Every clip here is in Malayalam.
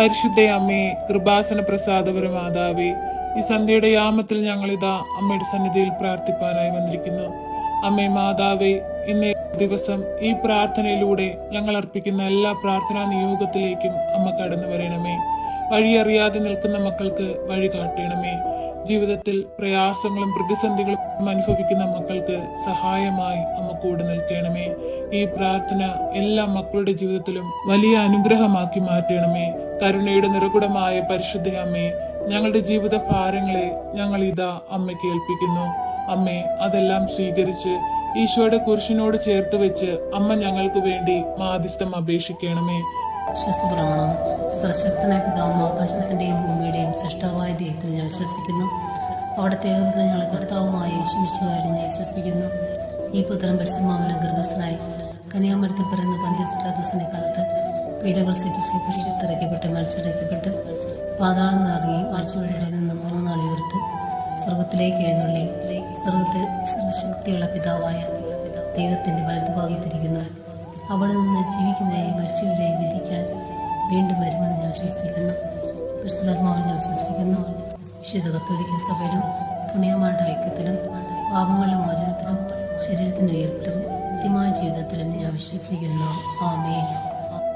പരിശുദ്ധ അമ്മേ കൃപാസന പ്രസാദപര മാതാവേ ഈ സന്ധ്യയുടെ യാമത്തിൽ ഞങ്ങളിതാ അമ്മയുടെ സന്നിധിയിൽ പ്രാർത്ഥിപ്പാനായി വന്നിരിക്കുന്നു. അമ്മേ മാതാവേ ഇന്നേ ദിവസം ഈ പ്രാർത്ഥനയിലൂടെ ഞങ്ങൾ അർപ്പിക്കുന്ന എല്ലാ പ്രാർത്ഥനാ നിയോഗത്തിലേക്കും അമ്മ കടന്നു വരണമേ. വഴിയറിയാതെ നിൽക്കുന്ന മക്കൾക്ക് വഴി കാട്ടണമേ. ജീവിതത്തിൽ പ്രയാസങ്ങളും പ്രതിസന്ധികളും അനുഭവിക്കുന്ന മക്കൾക്ക് സഹായമായി അമ്മ കൂടെ നിൽക്കണമേ. ഈ പ്രാർത്ഥന എല്ലാ മക്കളുടെ ജീവിതത്തിലും വലിയ അനുഗ്രഹമാക്കി മാറ്റണമേ. കരുണയുടെ നിറകുടമായ പരിശുദ്ധ അമ്മേ ഞങ്ങളുടെ ജീവിത ഭാരങ്ങളെ ഞങ്ങൾ ഇതാ അമ്മയ്ക്ക് ഏൽപ്പിക്കുന്നു അമ്മേ അതെല്ലാം സ്വീകരിച്ച് ഈശോയുടെ കുരിശിനോട് ചേർത്ത് വെച്ച് അമ്മ ഞങ്ങൾക്ക് വേണ്ടി മാധ്യസ്ഥം അപേക്ഷിക്കണമേ. വിശ്വസപ്രമാണം. സർശക്തനായ പിതാവും ആകാശത്തിന്റെയും ഭൂമിയുടെയും സൃഷ്ടവായ ദൈവത്തിൽ ഞാൻ വിശ്വസിക്കുന്നു. അവിടുത്തെ ഏകപുത്രൻ ഞങ്ങളെ കർത്താവുമായ യേശുമിശുകാരി ഞാൻ വിശ്വസിക്കുന്നു. ഈ പുത്രം പരിശുമാവനം ഗർഭസ്ഥനായി കന്യാമരത്തിൽ പിറന്ന് പന്ത്യസ്പ്രാദോസിനെ കാലത്ത് പീഡകൾ സഹിച്ച് കുരിശിത്തിറക്കപ്പെട്ട് മരിച്ചിറക്കപ്പെട്ട് പാതാളം നിറങ്ങി മരിച്ചവരുടെ നിന്ന് മൂന്ന് നാളെ ഉയർത്ത് സ്വർഗത്തിലേക്ക് എഴുന്നള്ളി. സ്വർഗത്തിൽ സർവശക്തിയുള്ള പിതാവായ ദൈവത്തിന്റെ വലതുഭാഗത്തിരിക്കുന്നു അവിടെ നിന്ന് ജീവിക്കുന്നതിനെയും മരിച്ചവരെയും വിധിക്കാൻ വീണ്ടും വരുമെന്ന് ഞാൻ വിശ്വസിക്കുന്നു. പരിശുദ്ധർമാവ് ഞാൻ വിശ്വസിക്കുന്നു. വിശുദ്ധ കത്തോലിക്ക സഭയിലും പുണ്യമാരുടെ ഐക്യത്തിലും പാപങ്ങളുടെ മോചനത്തിലും ശരീരത്തിന്റെ ഉയർപ്പിലും കൃത്യമായ ജീവിതത്തിലും ഞാൻ വിശ്വസിക്കുന്നു. ആമേൻ.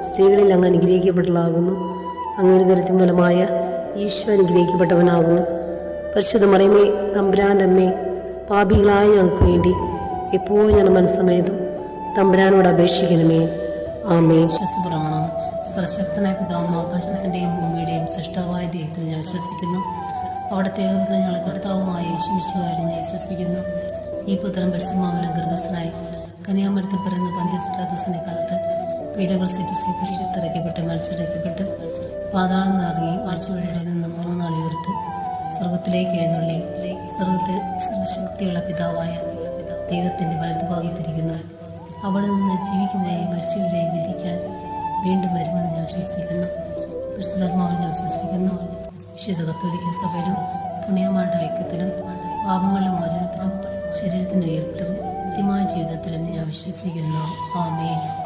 സ്ത്രീകളിൽ അങ്ങ് അനുഗ്രഹിക്കപ്പെട്ടതാകുന്നു അങ്ങയുടെ ദരത്തിൻ ഫലമായ ഈശോ അനുഗ്രഹിക്കപ്പെട്ടവനാകുന്നു. പരിശുദ്ധ മറിയമ്മേ തമ്പുരാന്റെ അമ്മേ പാപികളായ ഞങ്ങൾക്ക് വേണ്ടി എപ്പോഴും ഞാൻ മനസ്സമേതും തമ്പുരാനോട് അപേക്ഷിക്കണമേ. ആമേ വിശ്വസപ്രമാണം. സർശക്തനായ പിതാവും ആകാശത്തിന്റെയും ഭൂമിയുടെയും സൃഷ്ടാവായ ദൈവത്തിൽ ഞാൻ വിശ്വസിക്കുന്നു. അവിടുത്തെ ഏകപുത്രൻ ഞങ്ങളെ കർത്താവുമായ യേശുമിശുകാരി ഞാൻ വിശ്വസിക്കുന്നു. ഈ പുത്രം പരിശുമാവിലും ഗർഭസ്ഥനായി കന്യാമരത്തിൽ പിറന്ന പന്ത്യസ്പ്രാദോസിനെ കാലത്ത് പീഡകൾ സഹിച്ച് കുരിശിത്തിറക്കപ്പെട്ട് മരിച്ചിറക്കപ്പെട്ട് പാതാളം നിറങ്ങി മരിച്ചവരുടെ നിന്ന് മൂന്ന് നാളെ ഉയർത്ത് സ്വർഗത്തിലേക്ക് എഴുന്നള്ളി. സ്വർഗത്തിൽ സർവശക്തിയുള്ള പിതാവായ ദൈവത്തിന്റെ വലതുഭാഗത്തിരിക്കുന്നു അവിടെ നിന്ന് ജീവിക്കുന്നതിനെയും മരിച്ചവരെയും വിധിക്കാൻ വീണ്ടും വരുമെന്ന് ഞാൻ വിശ്വസിക്കുന്നു. പരിശുദ്ധർമാവിൽ ഞാൻ വിശ്വസിക്കുന്നു. വിശുദ്ധ കത്തോലിക്ക സഭയിലും പുണ്യമാരുടെ ഐക്യത്തിലും പാപങ്ങളുടെ മോചനത്തിലും ശരീരത്തിന്റെ ഉയർപ്പിലും കൃത്യമായ ജീവിതത്തിലും ഞാൻ വിശ്വസിക്കുന്നു. ആമേൻ.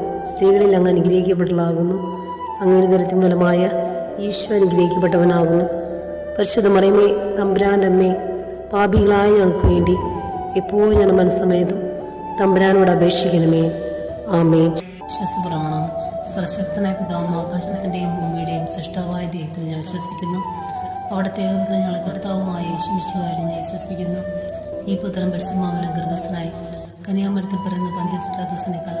സ്ത്രീകളിൽ അങ്ങ് അനുഗ്രഹിക്കപ്പെട്ടതാകുന്നു അങ്ങയുടെ ദരത്തിൻ ഫലമായ ഈശോ അനുഗ്രഹിക്കപ്പെട്ടവനാകുന്നു. പരിശുദ്ധ മറിയമ്മേ തമ്പുരാന്റെ അമ്മേ പാപികളായ ഞങ്ങൾക്ക് വേണ്ടി എപ്പോഴും ഞാൻ മനസ്സമേതും തമ്പുരാനോട് അപേക്ഷിക്കണമേ. ആമേ വിശ്വസപ്രമാണം. സർശക്തനായ പിതാവും ആകാശത്തിന്റെയും ഭൂമിയുടെയും സൃഷ്ടാവായ ദൈവത്തിൽ ഞാൻ വിശ്വസിക്കുന്നു. അവിടുത്തെ ഞങ്ങൾ കർത്താവുമായ യേശുമിശുകാരി ഞാൻ വിശ്വസിക്കുന്നു. ഈ പുത്രം പരിശുമാവനം ഗർഭസ്ഥനായി കന്യാമരത്തിൽ പറയുന്ന പന്ത്യസ്പ്രാദോസിനെ കാലത്ത്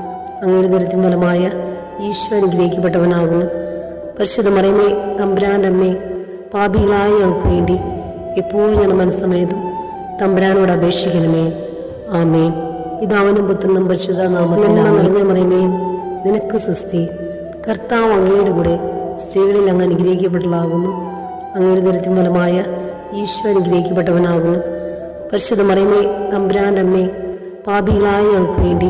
അങ്ങയുടെ ദരിദ്രം ഫലമായ ഈശോ അനുഗ്രഹിക്കപ്പെട്ടവനാകുന്നു. പരിശുദ്ധ മറിയമ്മേ തമ്പുരാന്റെ അമ്മേ പാപികളായ ഞങ്ങൾക്ക് വേണ്ടി എപ്പോഴും ഞാൻ മനസ്സമേതും തമ്പുരാനോട് അപേക്ഷിക്കണമേ. ആമേ ഇതാവനും പുത്രനും പരിശുദ്ധ നാമത്തിൽ നിറഞ്ഞ മറിയമേ. നിനക്ക് സുസ്തി കർത്താവ് അങ്ങയുടെ കൂടെ സ്ത്രീകളിൽ അങ്ങ് അനുഗ്രഹിക്കപ്പെട്ടതാകുന്നു അങ്ങയുടെ ദരിദ്രം ഫലമായ ഈശോ അനുഗ്രഹിക്കപ്പെട്ടവനാകുന്നു. പരിശുദ്ധ മറിയമേ തമ്പുരാന്റെ അമ്മേ പാപികളായ ഞങ്ങൾക്ക് വേണ്ടി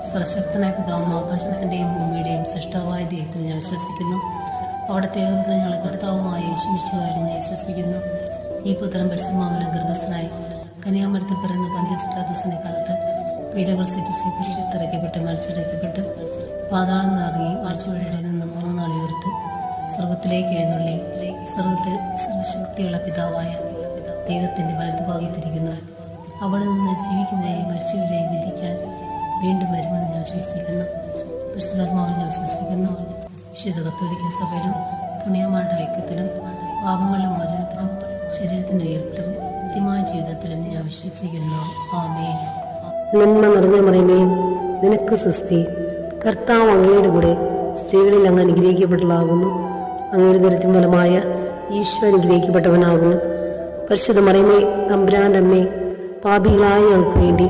സർശക്തനായ പിതാവും ആകാശത്തിന്റെയും ഭൂമിയുടെയും സൃഷ്ടാവായ ദൈവത്തിൽ ഞാൻ വിശ്വസിക്കുന്നു. അവിടുത്തെ ഏകത്തിൽ ഞങ്ങളെ കർത്താവുമായ യേശുമിശുകാരി ഞാൻ വിശ്വസിക്കുന്നു. ഈ പുത്രം പരിശുമാമലം ഗർഭസ്ഥനായി കന്യാമരത്തിൽ പിറന്ന പന്ത്യസ്പ്രാദൂസിനെ കാലത്ത് പീഡകൾ സഹിച്ച് കുരിശിത്തിറക്കപ്പെട്ട് മരിച്ചിറക്കപ്പെട്ട്. പാതാളം നിറങ്ങി മരിച്ചവഴിയുടെ നിന്ന് മൂന്ന് നാളെ ഉയർത്ത് സ്വർഗത്തിലേക്ക് എഴുന്നള്ളി. സ്വർഗത്തിൽ സർവശക്തിയുള്ള പിതാവായ ദൈവത്തിന്റെ വലതുഭാഗത്തിരിക്കുന്നു. അവിടെ നിന്ന് ജീവിക്കുന്നതിനെയും മരിച്ചവരെയും വിധിക്കാൻ വീണ്ടും വരുമെന്ന് ഞാൻ വിശ്വസിക്കുന്നു. പരിശുദ്ധാത്മാവിൽ ഞാൻ വിശ്വസിക്കുന്നു. വിശുദ്ധ കത്തോലിക്ക സഭയിലും പുണ്യമാരുടെ ഐക്യത്തിലും പാപങ്ങളുടെ മോചനത്തിലും ശരീരത്തിന്റെ ഉയർപ്പിലും കൃത്യമായ ജീവിതത്തിലും ഞാൻ വിശ്വസിക്കുന്നു. ആമേൻ. നന്മ നിറഞ്ഞ മറിയമേ നിനക്ക് സുസ്തി കർത്താവ് അങ്ങയുടെ കൂടെ സ്ത്രീകളിൽ അങ്ങ് അനുഗ്രഹിക്കപ്പെട്ടതാകുന്നു അങ്ങയുടെ ദരത്തിൻ ഫലമായ ഈശോ അനുഗ്രഹിക്കപ്പെട്ടവനാകുന്നു. പരിശുദ്ധ മറിയമേ തമ്പുരാന്റെ അമ്മേ പാപികളായ ഞങ്ങൾക്ക് വേണ്ടി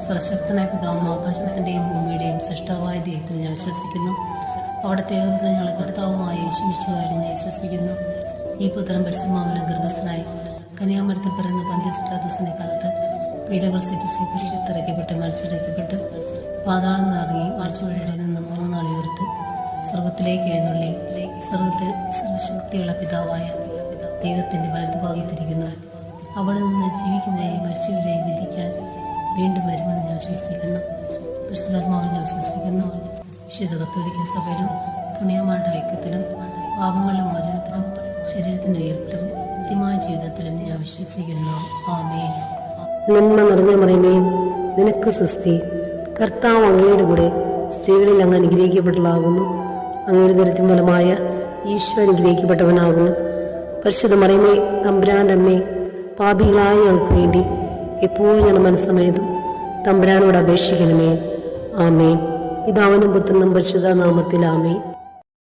സർശക്തനായ പിതാവും ആകാശത്തിന്റെയും ഭൂമിയുടെയും സൃഷ്ടാവായ ദൈവത്തിൽ ഞാൻ വിശ്വസിക്കുന്നു. അവിടത്തെ ഞങ്ങളെ കർത്താവുമായ യേശുമിശുകാരി ഞാൻ വിശ്വസിക്കുന്നു. ഈ പുത്രം പരിശുമാമലം ഗർഭസ്ഥനായി കന്യാമരത്തിൽ പിറന്ന പന്ത്യസ്പ്രാദൂസിനെ കാലത്ത് പീഡകൾ സഹിച്ച് കുരിശത്തിറക്കപ്പെട്ട് മരിച്ചിറക്കപ്പെട്ട് പാതാളം നിറങ്ങി മരിച്ചവഴിയുടെ നിന്ന് മൂന്ന് നാൾ ഉയർത്ത് സ്വർഗത്തിലേക്ക് എഴുന്നള്ളി. സ്വർഗത്തിൽ സർവശക്തിയുള്ള പിതാവായ ദൈവത്തിന്റെ വലതുഭാഗത്തിരിക്കുന്നു അവിടെ നിന്ന് ജീവിക്കുന്നതിനെയും മരിച്ചവരെയും വിധിക്കാൻ വീണ്ടും വരുമെന്ന് ഞാൻ വിശ്വസിക്കുന്നു. പരിശുദ്ധാത്മാവിൽ ഞാൻ വിശ്വസിക്കുന്നു. വിശുദ്ധ കത്തോലിക്ക സഭയിലും പുണ്യമാരുടെ ഐക്യത്തിലും പാപങ്ങളുടെ മോചനത്തിലും ശരീരത്തിന്റെ ഉയർപ്പിലും കൃത്യമായ ജീവിതത്തിലും ഞാൻ വിശ്വസിക്കുന്നു. ആമേൻ. നന്മ നിറഞ്ഞ മറിയമേ നിനക്ക് സുസ്തി കർത്താവ് അങ്ങയുടെ കൂടെ സ്ത്രീകളിൽ അങ്ങ് അനുഗ്രഹിക്കപ്പെട്ടതാകുന്നു അങ്ങയുടെ ദരത്തിൻ ഫലമായ ഈശോ അനുഗ്രഹിക്കപ്പെട്ടവനാകുന്നു. പരിശുദ്ധ മറിയമേ തമ്പുരാന്റെ അമ്മേ പാപികളായ ഞങ്ങൾക്ക് വേണ്ടി എപ്പോഴും ഞാൻ മനസ്സമേതും തമ്പുരാനോട് അപേക്ഷിക്കണമേ. ആമേ ഇതാവനും പുത്രനും പരിശുദ്ധ നാമത്തിൽ ആമേൻ.